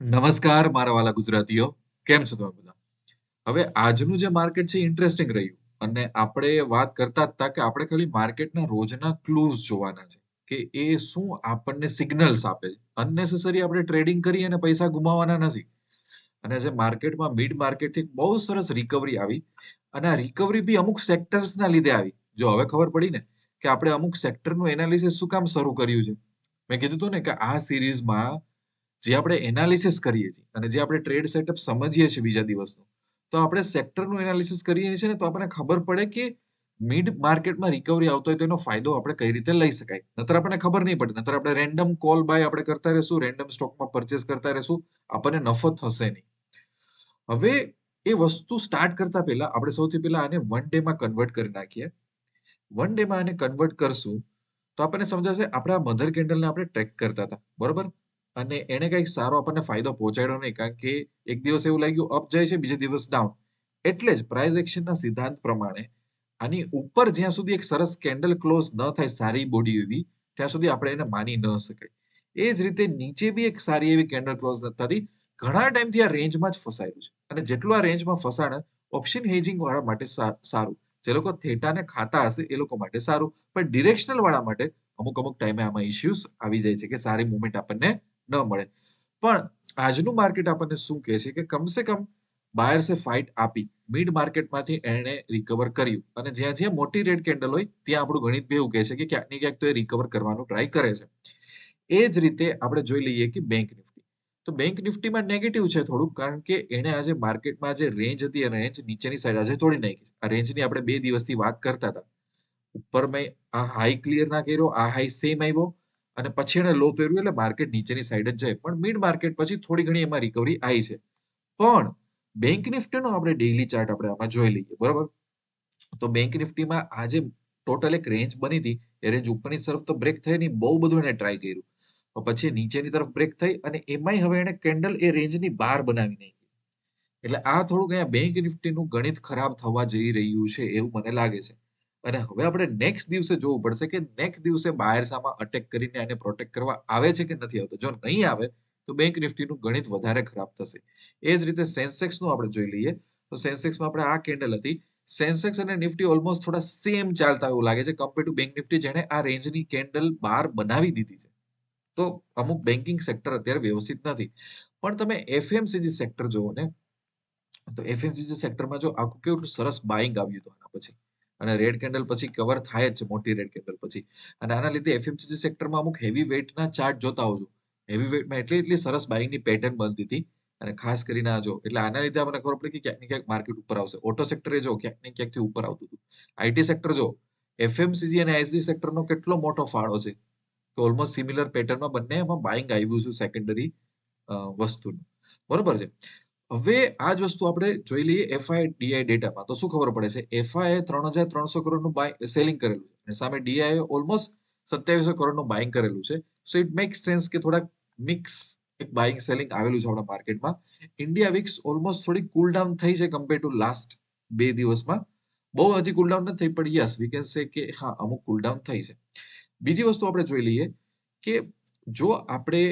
નમસ્કાર, મારા વાલા ગુજરાતીઓ. કેમ છો તમે બધા? હવે આજનું જે માર્કેટ છે ઇન્ટરેસ્ટિંગ રહ્યું. અને આપણે વાત કરતા હતા કે આપણે ખાલી માર્કેટના રોજના ક્લૂઝ જોવાના છે કે એ શું આપણને સિગ્નલ્સ આપે છે. અનનેસેસરી આપણે ટ્રેડિંગ કરી અને પૈસા ગુમાવવાના નથી. અને જે માર્કેટમાં મિડ માર્કેટથી બહુ સરસ રિકવરી આવી. અને આ રિકવરી બી અમુક સેક્ટર્સના લીધે આવી. જો હવે ખબર પડી ને કે આપણે અમુક સેક્ટરનું એનાલિસિસ શું કામ શરૂ કર્યું છે. મેં કીધું હતું ને કે આ સિરીઝમાં જે આપણે એનાલિસિસ કરીએ છીએ અને જે આપણે ટ્રેડ સેટઅપ સમજીએ છીએ બીજા દિવસનું, તો આપણે સેક્ટરનું એનાલિસિસ કરીએ છીએ ને તો આપણને ખબર પડે કે મિડ માર્કેટમાં રિકવરી આવતો હોય તો એનો ફાયદો આપણે કઈ રીતે લઈ શકાય. નતર આપણને ખબર નહીં પડે, નતર આપણે રેન્ડમ કોલ બાય આપણે કરતા રહેશું રેન્ડમ સ્ટોકમાં પરચેસ કરતા રહેશું, આપણને નફો થશે નહીં. હવે એ વસ્તુ સ્ટાર્ટ કરતા પહેલા આપણે સૌથી પહેલા આને વન ડેમાં કન્વર્ટ કરી નાખીએ. વન ડેમાં આને કન્વર્ટ કરશું, તો આપણને સમજાશે આપણે આ મધર કેન્ડલને આપણે ટ્રેક કરતા હતા. બરોબર? અને એને કંઈક સારો આપણને ફાયદો પહોંચાડ્યો નહીં, કારણ કે એક દિવસ એવું લાગ્યું અપ જાય છે, બીજે દિવસ ડાઉન એટલે જ પ્રાઇઝ એક્શનના સિદ્ધાંત પ્રમાણે આની ઉપર જ્યાં સુધી એક સરસ કેન્ડલ ક્લોઝ ન થાય સારી બોડી એવી, ત્યાં સુધી આપણે એને માની ન શકાય. એ જ રીતે નીચે બી એક સારી એવી કેન્ડલ ક્લોઝ નથી ઘણા ટાઈમથી આ રેન્જમાં જ ફસાયેલું છે. અને જેટલું આ રેન્જમાં ફસાણ ઓપ્શન હેજિંગ વાળા માટે સારું. જે લોકો થેટાને ખાતા હશે એ લોકો માટે સારું. પણ ડિરેક્શનલ વાળા માટે અમુક અમુક ટાઈમે આમાં ઇશ્યુઝ આવી જાય છે કે સારી મુવમેન્ટ આપણને ન મળે. પણ આજનું માર્કેટ આપણને શું કહે છે કે કમસે કમ બાયર્સે ફાઇટ આપી. મિડ માર્કેટમાંથી એણે રિકવર કર્યું. અને જ્યાં જ્યાં મોટી રેડ કેન્ડલ હોય, ત્યાં આપણું ગણિત બે એવું કહે છે કે ક્યાંક ને ક્યાંક તો એ રિકવર કરવાનો ટ્રાય કરે છે. એ જ રીતે આપણે જોઈ લઈએ કે બેંક નિફ્ટી તો બેંક નિફ્ટીમાં નેગેટિવ છે થોડુંક, કારણ કે એણે આજે માર્કેટમાં જે રેન્જ હતી અને રેન્જ નીચેની સાઈડ આજે તોડી નાખી આ રેન્જની આપણે બે દિવસથી વાત કરતા હતા. ઉપર મેં આ હાઈ ક્લિયર ના કર્યો, આ હાઈ સેમ આવ્યો. અને પછી એને લો પહેર્યું એટલે માર્કેટ નીચેની સાઈડ જ જાય. પણ મિડ માર્કેટ પછી થોડી ઘણી એમાં રિકવરી આવી છે. પણ બેંક નિફ્ટીનો આપણે ડેઇલી ચાર્ટ આપણે આમાં જોઈ લઈએ, બરોબર? તો બેંક નિફ્ટીમાં આજે ટોટલ એક રેન્જ બની હતી. એ રેન્જ ઉપરની તરફ તો બ્રેક થઈ નહીં બહુ બધું એને ટ્રાય કર્યું. પછી નીચેની તરફ બ્રેક થઈ અને એમાંય હવે એને કેન્ડલ એ રેન્જની બહાર બનાવી નહીં એટલે આ થોડુંક અહીંયા બેંક નિફ્ટીનું ગણિત ખરાબ થવા જઈ રહ્યું છે એવું મને લાગે છે. અને હવે આપણે નેક્સ્ટ દિવસે જોવું પડશે કે નેક્સ્ટ દિવસે બાયર સામા અટેક કરીને એને પ્રોટેક્ટ કરવા આવે છે કે નથી આવતો? જો નહીં આવે, તો બેંક નિફ્ટીનું ગણિત વધારે ખરાબ થશે. એ જ રીતે સેન્સેક્સનું આપણે જોઈ લઈએ. તો સેન્સેક્સમાં આપણે આ કેન્ડલ હતી. સેન્સેક્સ અને નિફ્ટી ઓલમોસ્ટ થોડા સેમ ચાલતા એવું લાગે છે કમ્પેર ટુ બેંક નિફ્ટી જેણે આ રેન્જની કેન્ડલ બહાર બનાવી દીધી છે. તો અમુક બેન્કિંગ સેક્ટર અત્યારે વ્યવસ્થિત નથી. પણ તમે એફએમસીજી સેક્ટર જુઓ ને, તો એફએમસીજી સેક્ટરમાં જો આખું કેવું સરસ બાઇંગ આવ્યું હતું આના પછી. અને રેડ કેન્ડલ પછી કવર થાય જ છે, મોટી રેડ કેન્ડલ પછી. અને આના લીધે એફએમસીજી સેક્ટરમાં અમુક હેવી વેઇટના ચાર્ટ જોતા આવજો હેવી વેઇટમાં એટલી એટલી સરસ બાઇંગની પેટર્ન બનતી હતી. અને ખાસ કરીને આ જો, એટલે આના લીધે આપણને ખબર પડી કે ક્યાંક ને ક્યાંક માર્કેટ ઉપર આવશે. ઓટો સેક્ટર જો, ક્યાંક ને ક્યાંકથી ઉપર આવતું હતું. આઈટી સેક્ટર જો એફએમસીજી અને એસજી સેક્ટરનો કેટલો મોટો ફાળો છે કે ઓલમોસ્ટ સિમિલર પેટર્નમાં બંને એમાં બાઇંગ આવ્યું છે સેકન્ડરી વસ્તુનું. બરોબર છે? હવે આ જ વસ્તુ આપણે જોઈ લઈએ એફઆઈ ડીઆઈ ડેટામાં. તો શું ખબર પડે છે? એફઆઈ ત્રણ હજાર ત્રણસો કરોડનું બાય સેલિંગ કરેલું અને સામે ડીઆઈ ઓલમોસ્ટ સત્યાવીસો કરોડનું બાઇંગ કરેલું છે. સો ઇટ મેક્સ સેન્સ કે થોડાક મિક્સ એક બાઇંગ સેલિંગ આવેલું છે આપણા માર્કેટમાં. ઇન્ડિયા વિક્સ ઓલમોસ્ટ થોડી કુલ ડાઉન થઈ છે કમ્પેર ટુ લાસ્ટ બે દિવસમાં. બહુ હજી કુલ ડાઉન નથી થઈ, પણ યસ વી કેન સે કે હા, અમુક કુલ ડાઉન થઈ છે. બીજી વસ્તુ આપણે જોઈ લઈએ કે જો આપણે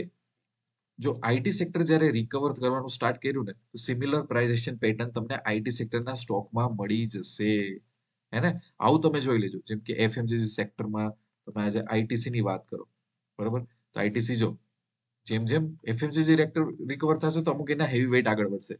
જો આઈટી સેક્ટર જ્યારે રિકવર કરવાનું સ્ટાર્ટ કર્યું ને, તો સિમિલર પ્રાઇઝેશન પેટર્ન તમને આઈટી સેક્ટરના સ્ટોકમાં મળી જશે. હે ને? આવું તમે જોઈ લેજો. જેમ કે એફએમજીસી સેક્ટરમાં તમે આજે આઈટીસી ની વાત કરો. બરોબર? તો આઈટીસી જો, જેમ જેમ એફએમજીસી રેક્ટર રિકવર થશે તો અમુક એના હેવી વેઇટ આગળ વધશે.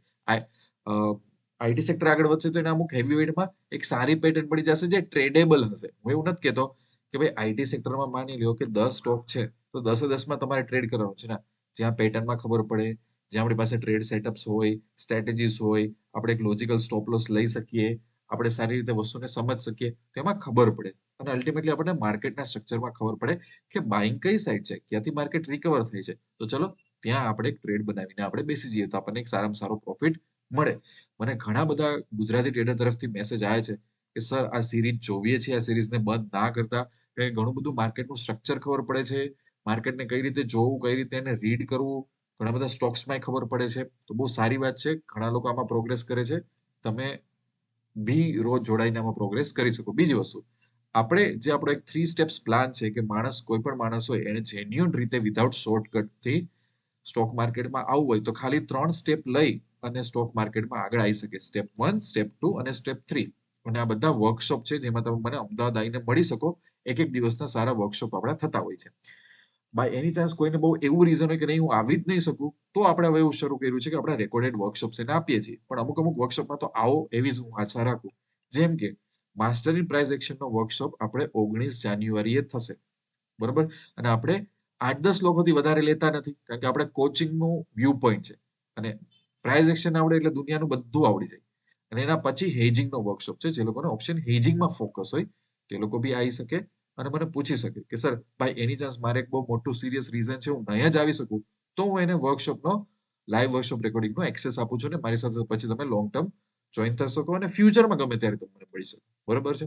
આઈટી સેક્ટર આગળ વધશે તો એના અમુક હેવી વેઇટમાં એક સારી પેટર્ન પડી જશે જે ટ્રેડેબલ હશે. હું એવું નથી કહેતો કે ભાઈ આઈટી સેક્ટરમાં માની લ્યો કે દસ સ્ટોક છે, તો દસે દસમાં તમારે ટ્રેડ કરવાનું છે ને. જ્યાં પેટર્નમાં ખબર પડે, જ્યાં આપણી પાસે ટ્રેડ સેટઅપ્સ હોય સ્ટ્રેટેજીસ હોય, આપણે એક લોજિકલ સ્ટોપ લોસ લઈ શકીએ, આપણે સારી રીતે વસ્તુને સમજ શકીએ, તેમાં ખબર પડે. અને અલ્ટિમેટલી આપણને માર્કેટના સ્ટ્રક્ચરમાં ખબર પડે કે બાઇંગ કઈ સાઈડ છે, ક્યાંથી માર્કેટ રિકવર થઈ છે. તો ચલો, ત્યાં આપણે એક ટ્રેડ બનાવીને આપણે બેસી જઈએ, તો આપણને એક સારામાં સારો પ્રોફિટ મળે. મને ઘણા બધા ગુજરાતી ટ્રેડર તરફથી મેસેજ આવે છે કે સર આ સિરીઝ જોવીએ છીએ, આ સિરીઝને બંધ ના કરતા. ઘણું બધું માર્કેટનું સ્ટ્રક્ચર ખબર પડે છે. માર્કેટને કઈ રીતે જોવું, કઈ રીતે એને રીડ કરવું, ઘણા બધા સ્ટોક્સમાં ખબર પડે છે. તો બહુ સારી વાત છે, ઘણા લોકો આમાં પ્રોગ્રેસ કરે છે. તમે બી રોજ જોડાઈને આમાં પ્રોગ્રેસ કરી શકો. બીજી વસ્તુ, આપણે જે આપણો એક થ્રી સ્ટેપ્સ પ્લાન છે કે માણસ, કોઈ પણ માણસ હોય, એને જેન્યુન રીતે વિધાઉટ શોર્ટકટથી સ્ટોક માર્કેટમાં આવવું હોય, તો ખાલી ત્રણ સ્ટેપ લઈ અને સ્ટોક માર્કેટમાં આગળ આવી શકે. સ્ટેપ વન સ્ટેપ ટુ અને સ્ટેપ થ્રી અને આ બધા વર્કશોપ છે, જેમાં તમે મને અમદાવાદ આવીને મળી શકો. એક એક દિવસના સારા વર્કશોપ આપણા થતા હોય છે. બાય એની ચાન્સ કોઈને બહુ એવું રીઝન હોય કે નહીં, હું આવી જ નહીં શકું, તો આપણે હવે એવું શરૂ કર્યું છે કે આપણે રેકોર્ડેડ વર્કશોપ્સ એને આપીએ છીએ. પણ અમુક અમુક વર્કશોપમાં તો આવો એવી જ હું આશા રાખું. જેમ કે માસ્ટર ઇન પ્રાઇઝ એક્શનનો વર્કશોપ આપણે ઓગણીસ જાન્યુઆરીએ થશે. બરોબર? અને આપણે આઠ દસ લોકોથી વધારે લેતા નથી, કારણ કે આપણે કોચિંગનું વ્યૂ પોઈન્ટ છે. અને પ્રાઇઝ એક્શન આવડે એટલે દુનિયાનું બધું આવડી જાય. અને એના પછી હેજિંગનો વર્કશોપ છે, જે લોકોને ઓપ્શન હેજિંગમાં ફોકસ હોય, તે લોકો બી આવી શકે. અને મને પૂછી શકે કે, સર, ભાઈ, એની ચાન્સ મારે એક બહુ મોટું સિરિયસ રીઝન છે, હું નહીં જ આવી શકું? તો હું એને વર્કશોપનો લાઈવ વર્કશોપ રેકોર્ડિંગનો એક્સેસ આપું છું ને મારી સાથે પછી તમે લોંગ ટર્મ જોઈન થઈ શકો અને ફ્યુચરમાં ગમે ત્યારે તમને મળી શકો. બરોબર છે?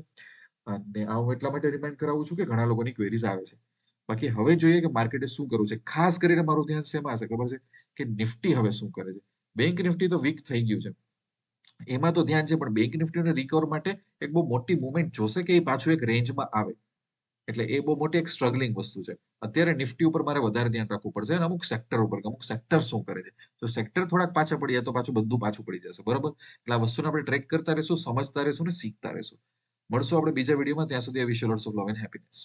અને આ હું એટલા માટે રિમાઇન્ડ કરાવું છું કે ઘણા લોકોની ક્વેરીઝ આવે છે. બાકી હવે જોઈએ કે માર્કેટે શું કરવું છે. ખાસ કરીને મારું ધ્યાન શેમાં હશે, ખબર છે? કે નિફ્ટી હવે શું કરે છે? બેંક નિફ્ટી તો વીક થઈ ગયું છે. એમાં તો ધ્યાન છે, પણ બેંક નિફ્ટીને રિકવર માટે એક બહુ મોટી મુવમેન્ટ જોશે કે એ પાછું એક રેન્જમાં આવે? એટલે એ બહુ મોટી એક સ્ટ્રગલિંગ વસ્તુ છે. અત્યારે નિફ્ટી ઉપર મારે વધારે ધ્યાન રાખવું પડશે અને અમુક સેક્ટર ઉપર, અમુક સેક્ટર શું કરે છે. તો સેક્ટર થોડાક પાછા પડી જાય તો પાછું બધું પાછું પડી જશે, બરોબર? એટલે આ વસ્તુને આપણે ટ્રેક કરતા રહીશું, સમજતા રહીશું ને શીખતા રહીશું. મળશું આપણે બીજા વિડીયોમાં ત્યાં સુધી આ વિશે lots of love and happiness